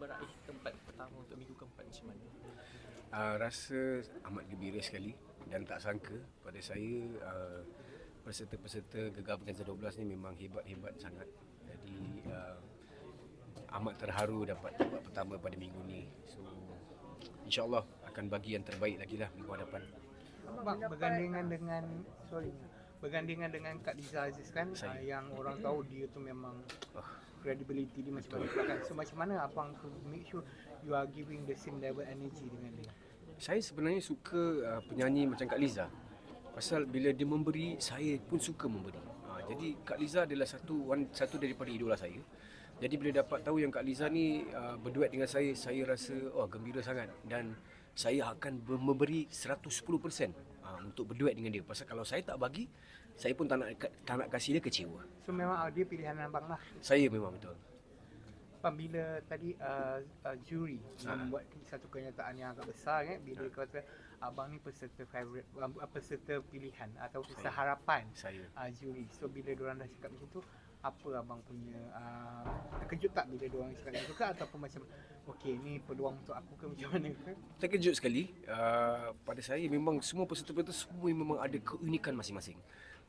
meraih tempat pertama untuk minggu keempat macam mana? Uh, rasa amat gembira sekali dan tak sangka pada saya uh, peserta-peserta Gegar Pengantin 12 ni memang hebat-hebat sangat. Jadi uh, amat terharu dapat tempat pertama pada minggu ni. So insyaAllah akan bagi yang terbaik lagi lah minggu hadapan. Abang bergandingan dengan sorry bergandingan dengan Kak Liza Aziz kan Saya. uh, yang orang tahu dia tu memang Oh. Credibility dia macam mana kan so macam mana abang tu make sure you are giving the same level energy dengan dia Saya sebenarnya suka uh, penyanyi macam Kak Liza. Pasal bila dia memberi, saya pun suka memberi. Uh, jadi Kak Liza adalah satu one, satu daripada idola saya. Jadi bila dapat tahu yang Kak Liza ni uh, berduet dengan saya, saya rasa oh gembira sangat dan saya akan ber- memberi 110% uh, untuk berduet dengan dia. Pasal kalau saya tak bagi, saya pun tak nak tak nak kasih dia kecewa. so memang uh, dia pilihan abang lah Saya memang betul. Bila tadi uh, uh, juri Ah. membuat satu kenyataan yang agak besar kan bila dia kata abang ni peserta favorite uh, peserta pilihan atau peserta Saya. harapan Saya. uh, juri. So bila diorang dah cakap macam tu, apa abang punya uh, terkejut tak bila diorang cakap macam tu ke ataupun macam okey ni peluang untuk aku ke macam mana ke? Terkejut sekali uh, pada saya memang semua peserta-peserta semua memang ada keunikan masing-masing.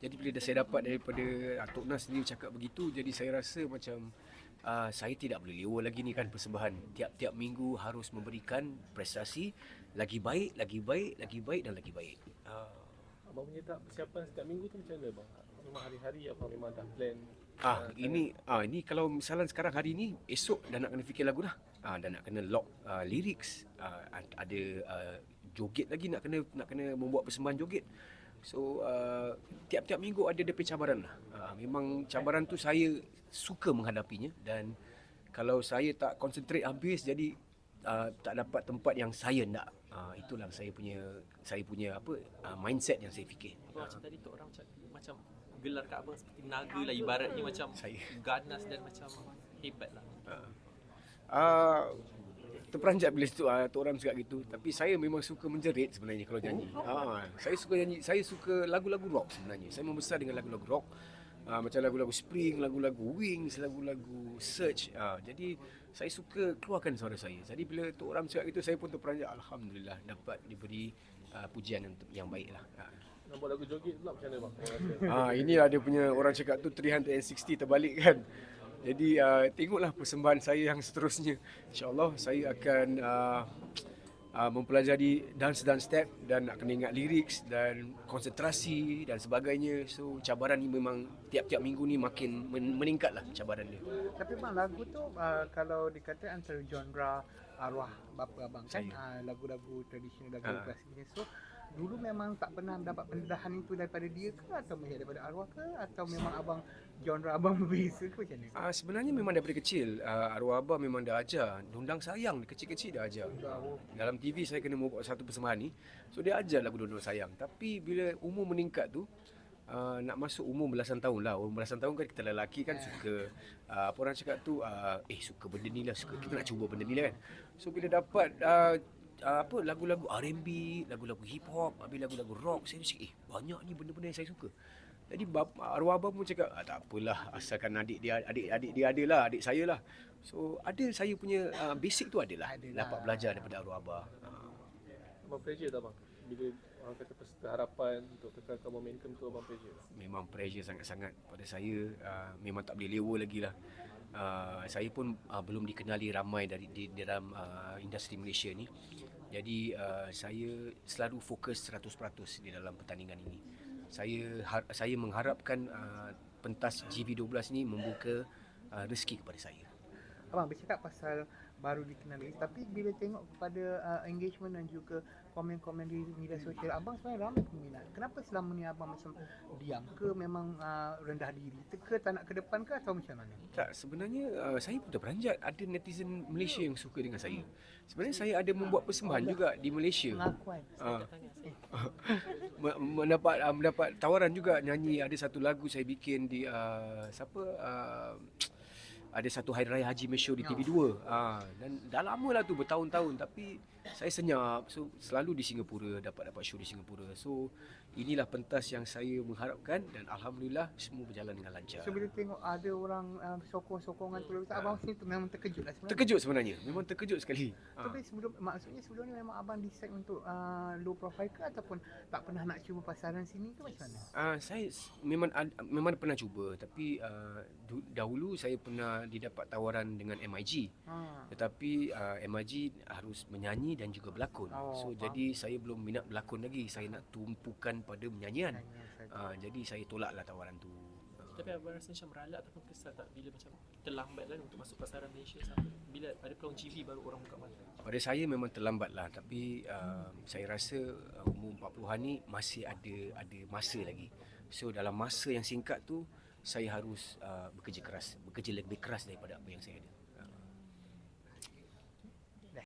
Jadi bila saya dapat daripada Atok Nas sendiri cakap begitu jadi saya rasa macam uh, saya tidak boleh lewa lagi ni kan persembahan. Tiap-tiap minggu harus memberikan prestasi lagi baik, lagi baik, lagi baik dan lagi baik. Uh, Abang punya tak persiapan setiap minggu tu macam mana bang? Memang hari-hari abang memang dah plan Ah, ini ah ini kalau misalnya sekarang hari ni esok dah nak kena fikir lagu dah. Ah dah nak kena lock ah, lyrics, ad- ada ah, joget lagi nak kena nak kena membuat persembahan joget. So ah, tiap-tiap minggu ada depan cabaran lah. Ah, memang cabaran tu saya suka menghadapinya dan kalau saya tak concentrate habis jadi ah, tak dapat tempat yang saya nak. Ah, itulah saya punya saya punya apa ah, mindset yang saya fikir. Abang macam tadi tu orang macam, macam gelar kat abang seperti naga lah ibaratnya macam Saya. ganas dan macam hebat lah. Uh, terperanjat bila tu uh, tu orang cakap gitu tapi saya memang suka menjerit sebenarnya kalau nyanyi. Ha saya suka nyanyi saya suka lagu-lagu rock sebenarnya. Saya membesar dengan lagu-lagu rock. Uh, macam lagu-lagu Spring, lagu-lagu Wings, lagu-lagu Search. Uh, jadi saya suka keluarkan suara saya. Jadi bila tu orang cakap gitu saya pun terperanjat alhamdulillah dapat diberi uh, pujian yang, yang baik lah. Uh. Buat lagu joget pula macam mana bang? Rasa? Ha, inilah dia punya orang cakap tu 360 terbalik kan. Jadi uh, tengoklah persembahan saya yang seterusnya. InsyaAllah saya akan uh, uh, mempelajari dance dan step dan nak kena ingat lyrics dan konsentrasi dan sebagainya. So cabaran ni memang tiap-tiap minggu ni makin men- meningkat lah cabaran dia. Tapi bang lagu tu uh, kalau dikata antara genre arwah bapa abang kan uh, lagu-lagu tradisional lagu Ha. klasik ni. So dulu memang tak pernah dapat pendedahan itu daripada dia ke atau macam daripada arwah ke atau memang abang genre abang berbeza ke macam ni? Uh, sebenarnya memang daripada kecil uh, arwah abah memang dah ajar. Dundang sayang kecil-kecil dah ajar. Oh, Dalam TV saya kena membuat satu persembahan ni. So dia ajar lagu Dondong Sayang. Tapi bila umur meningkat tu, uh, nak masuk umur belasan tahun lah. Umur belasan tahun kan kita lelaki kan suka, uh, apa orang cakap tu, uh, eh suka benda ni lah, suka kita nak cuba benda ni lah kan. So bila dapat uh, uh, apa lagu-lagu R&B, lagu-lagu hip hop, habis lagu-lagu rock, saya cakap eh banyak ni benda-benda yang saya suka. Jadi bap, arwah abang pun cakap, ah, tak apalah asalkan adik dia adik adik dia ada lah, adik saya lah. So ada saya punya uh, basic tu adalah Adalah. dapat belajar daripada arwah abah. Uh, Abang pressure tak bang? Bila orang kata peserta harapan untuk kekalkan momentum tu abang pressure memang pressure sangat-sangat pada saya uh, memang tak boleh lewa lagi lah uh, saya pun uh, belum dikenali ramai dari di, di dalam uh, industri Malaysia ni. Jadi uh, saya selalu fokus 100% di dalam pertandingan ini. Saya har- saya mengharapkan uh, pentas GV12 ni membuka uh, rezeki kepada saya. Abang bercakap pasal baru dikenali tapi bila tengok kepada uh, engagement dan juga komen-komen di media sosial abang sebenarnya ramai peminat. Kenapa selama ni abang macam diam ke memang uh, rendah diri ke tak nak ke depan ke atau macam mana? Tak, sebenarnya uh, saya pun terperanjat ada netizen Malaysia yang suka dengan saya. Sebenarnya saya ada membuat persembahan juga di Malaysia. Pengakuan. Me- mendapat uh, mendapat tawaran juga nyanyi ada satu lagu saya bikin di uh, siapa uh, ada satu hari raya haji Malaysia di Ya. TV2 ha, dan dah lama lah tu bertahun-tahun. Tapi saya senyap. So selalu di Singapura dapat dapat show di Singapura. So inilah pentas yang saya mengharapkan dan alhamdulillah semua berjalan dengan lancar. So bila tengok ada orang uh, sokong-sokongan tu abang sini tu memang terkejut lah sebenarnya. terkejut sebenarnya. Memang terkejut sekali. Ha. Tapi sebelum maksudnya sebelum ni memang abang decide untuk uh, low profile ke ataupun tak pernah nak cuba pasaran sini ke macam mana? Uh, saya memang memang pernah cuba. Tapi uh, dahulu saya pernah didapat tawaran dengan MIG Ha. tetapi uh, MIG harus menyanyi dan juga berlakon. Oh, so faham. jadi saya belum minat berlakon lagi. Saya nak tumpukan pada menyanyian. Uh, jadi saya tolaklah tawaran tu. Tapi abang rasa macam meralat ataupun kesal tak bila macam terlambat kan untuk masuk pasaran Malaysia sampai bila ada peluang GV baru orang buka mata. Pada saya memang terlambat lah tapi uh, saya rasa uh, umur 40-an ni masih ada ada masa lagi. So dalam masa yang singkat tu saya harus uh, bekerja keras, bekerja lebih keras daripada apa yang saya ada.